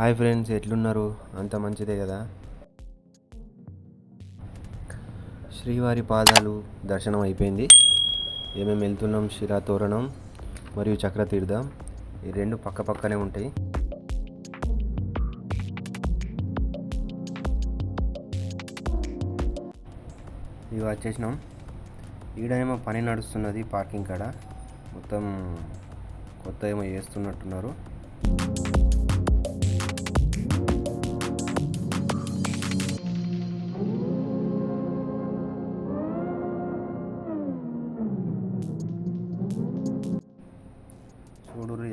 Hi friends ఎట్లున్నారు? అంత మంచిదే కదా? శ్రీవారి పాదాలు దర్శనం అయిపోయింది. ఏమేమి వెళ్తున్నాం? శిరా తోరణం మరియు చక్రతీర్థం. ఈ రెండు పక్క పక్కనే ఉంటాయి. ఇవి వచ్చేసినాం. ఈడేమో పని నడుస్తున్నది పార్కింగ్ కాడ. మొత్తం కొత్త ఏమో చేస్తున్నట్టున్నారు.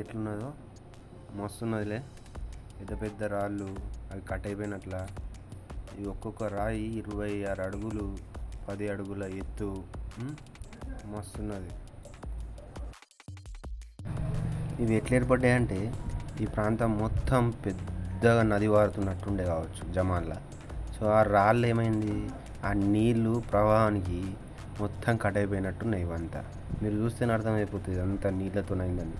ఎట్లున్నదో మస్తున్నదిలే. పెద్ద పెద్ద రాళ్ళు అవి కట్ అయిపోయినట్ల. ఈ ఒక్కొక్క రాయి ఇరవై ఆరు అడుగులు పది అడుగుల ఎత్తు. మస్తున్నది. ఇవి ఎట్లా ఏర్పడ్డాయంటే ఈ ప్రాంతం మొత్తం పెద్దగా నది వారుతున్నట్టుండే కావచ్చు జమాన్లా సో ఆ రాళ్ళు ఏమైంది? ఆ నీళ్ళు ప్రవాహానికి మొత్తం కట్ అయిపోయినట్టున్నాయి ఇవంతా. మీరు చూస్తేనే అర్థమైపోతుంది అంతా నీళ్ళతోనైందని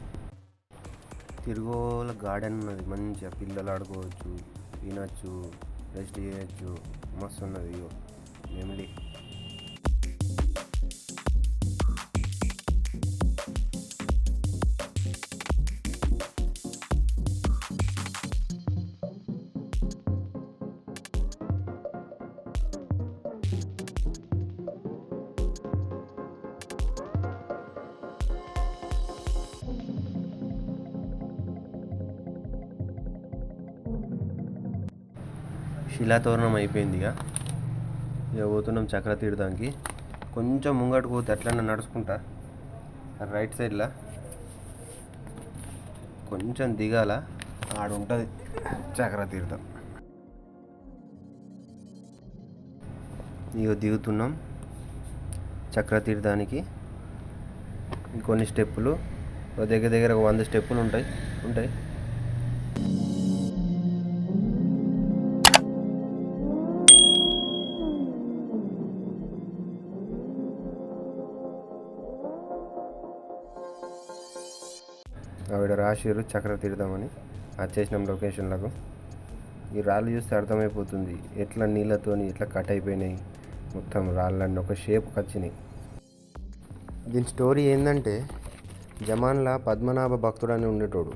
తిరుగోల గార్డెన్ ఉన్నది. మంచిగా పిల్లలు ఆడుకోవచ్చు తినచ్చు రెస్ట్ చేయొచ్చు. మస్తు ఉన్నది ఇగో. శిలాతోరణం అయిపోయింది ఇక. ఇక పోతున్నాం చక్ర తీర్థానికి కొంచెం ముంగటకు పోతే అట్లనే నడుచుకుంటా. రైట్ సైడ్లో. కొంచెం దిగాల. ఆడ ఉంటుంది చక్ర తీర్థం ఇక దిగుతున్నాం చక్ర తీర్థానికి కొన్ని స్టెప్పులు. దగ్గర దగ్గర ఒక వంద స్టెప్పులు ఉంటాయి. ఉంటాయి. ఆవిడ రాసిరు చక్ర తీర్థమని వచ్చేసినాం లొకేషన్లకు ఈ రాళ్ళు చూస్తే అర్థమైపోతుంది. ఎట్లా నీళ్ళతోని ఎట్లా కట్ అయిపోయినాయి. మొత్తం రాళ్ళన్నీ ఒక షేప్కి వచ్చినాయి. దీని స్టోరీ ఏంటంటే జమాన్లా పద్మనాభ భక్తుడు అని ఉండేటోడు.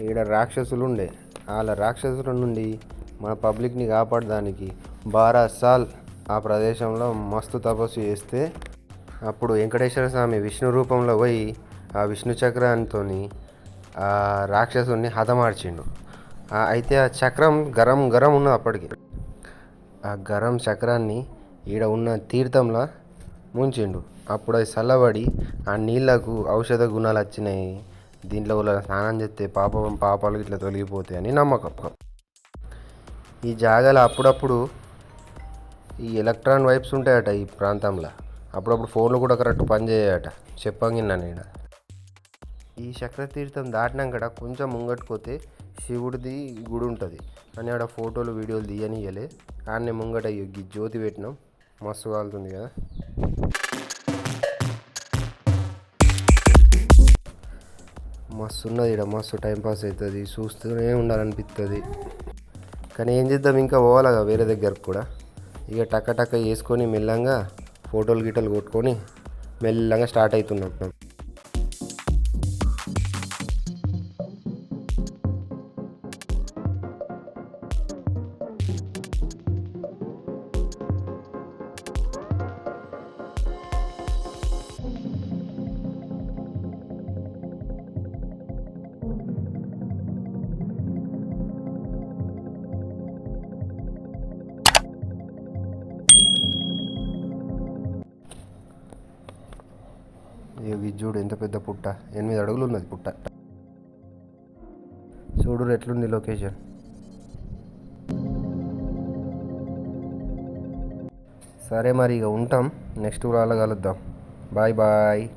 ఈడ రాక్షసులు ఉండే. వాళ్ళ రాక్షసుల నుండి మన పబ్లిక్ని కాపాడడానికి బారా సాల్ ఆ ప్రదేశంలో మస్తు తపస్సు చేస్తే అప్పుడు వెంకటేశ్వర స్వామి విష్ణు రూపంలో పోయి ఆ విష్ణు చక్రంతో రాక్షసుని హతమార్చిండు. అయితే ఆ చక్రం గరం గరం ఉన్నది అప్పటికి. ఆ గరం చక్రాన్ని ఈడ ఉన్న తీర్థంలో ముంచిండు. అప్పుడు అది చల్లబడి ఆ నీళ్ళకు ఔషధ గుణాలు వచ్చినాయి. దీంట్లో వాళ్ళ స్నానం చేస్తే పాపం పాపాలు ఇట్లా తొలగిపోతాయి అని నమ్మకం. ఈ జాగాలో అప్పుడప్పుడు ఈ ఎలక్ట్రాన్ వైప్స్ ఉంటాయట ఈ ప్రాంతంలో. అప్పుడప్పుడు ఫోన్లు కూడా కరెక్ట్ పనిచేయట. చెప్పంగిన్నా నేను ఈ చక్రతీర్థం దాటినాక కొంచెం ముంగట్టుకోతే శివుడిది గుడి ఉంటుంది. అని ఆడ ఫోటోలు వీడియోలు తీయనియలే ఆడనే ముంగట ఈ జ్యోతి పెట్టినాం. మస్తు కాలుతుంది కదా. మస్తు ఉన్నది ఇక్కడ మస్తు టైంపాస్ అవుతుంది చూస్తూనే ఉండాలనిపిస్తుంది కానీ ఏం చేద్దాం ఇంకా పోవాలగా వేరే దగ్గరకు కూడా? ఇక టక్క టక్క వేసుకొని మెల్లంగా ఫోటోలు గిటలు కొట్టుకొని మెల్లంగా స్టార్ట్ అవుతున్నాం. ఇక చూడు ఎంత పెద్ద పుట్ట. ఎనిమిది అడుగులు ఉన్నది పుట్ట. చూడు ఎట్లుంది లొకేషన్. సరే మరి ఇక ఉంటాం. నెక్స్ట్ కూడా కలుద్దాం. Bye bye.